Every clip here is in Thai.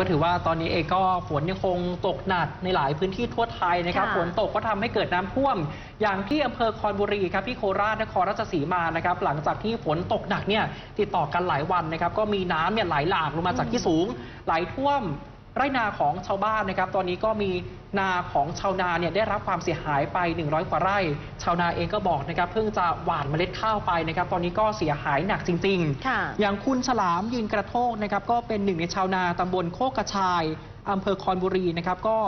ก็ถือว่าตอนนี้เองก็ฝนยังคงตกหนักในหลายพื้นที่ทั่วไทยนะครับ ค่ะฝนตกก็ทำให้เกิดน้ำท่วม อย่างที่อำเภอคอนบุรีครับที่โคราชนครราชสีมานะครับ หลังจากที่ฝนตกหนักเนี่ยติดต่อกันหลายวันนะครับ ก็มีน้ำเนี่ยไหลหลากลงมาจากที่สูงไหลท่วม ไร่นาของชาวบ้านนะครับ ตอนนี้ก็มีนาของชาวนาเนี่ยได้รับความเสียหายไป 100 กว่าไร่ ชาวนาเองก็บอกนะครับเพิ่งจะหว่านเมล็ดข้าวไปนะครับ ตอนนี้ก็เสียหายหนักจริงๆค่ะอย่างคุณฉลามยืนกระโทกนะครับก็เป็นหนึ่งในชาวนาตำบลโคกกระชายอำเภอคอนบุรีนะครับก็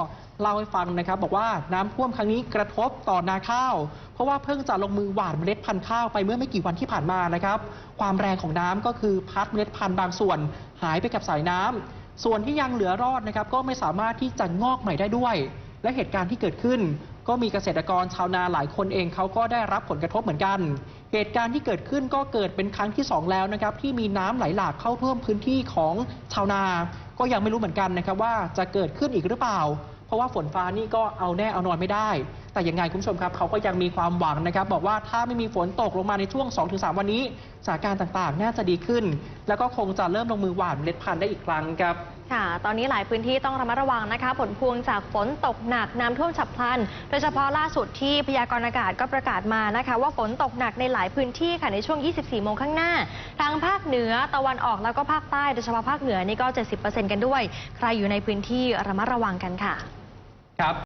เล่าให้ฟังนะครับ บอกว่าน้ำท่วมครั้งนี้กระทบต่อนาข้าว เพราะว่าเพิ่งจะลงมือหว่านเมล็ดพันธุ์ข้าวไปเมื่อไม่กี่วันที่ผ่านมานะครับ ความแรงของน้ำก็คือพัดเมล็ดพันธุ์บางส่วน หายไปกับสายน้ำ ส่วนที่ยังเหลือรอดนะครับก็ไม่สามารถที่จะงอกใหม่ได้ด้วย และเหตุการณ์ที่เกิดขึ้น ก็มีเกษตรกรชาวนาหลายคนเองเขาก็ได้รับผลกระทบเหมือนกัน เหตุการณ์ที่เกิดขึ้นก็เกิดเป็นครั้งที่สองแล้วนะครับที่มีน้ำไหลหลากเข้าท่วมพื้นที่ของชาวนา ก็ยังไม่รู้เหมือนกันนะครับว่าจะเกิดขึ้นอีกหรือเปล่า เพราะว่าฝนฟ้านี่ก็เอาแน่เอานอนไม่ได้ แต่ยังไงคุณผู้ชมครับเขาก็ยังมีความหวังนะครับ บอกว่าถ้าไม่มีฝนตกลงมาในช่วง 2-3 วันนี้สถานการณ์ต่างๆ น่าจะดีขึ้น แล้วก็คงจะเริ่มลงมือหว่านเมล็ดพันธุ์ได้อีกครั้งครับค่ะ ตอนนี้หลายพื้นที่ต้องระมัดระวังนะคะ ผลพวงจากฝนตกหนักน้ำท่วมฉับพลัน โดยเฉพาะล่าสุดที่พยากรณ์อากาศก็ประกาศมานะคะ ว่าฝนตกหนักในหลายพื้นที่ค่ะในช่วง 24 โมงข้างหน้า ทางภาคเหนือตะวันออกแล้วก็ภาคใต้โดยเฉพาะภาคเหนือนี่ก็ 70%กันด้วย ใครอยู่ในพื้นที่ระมัดระวังกันค่ะ ครับ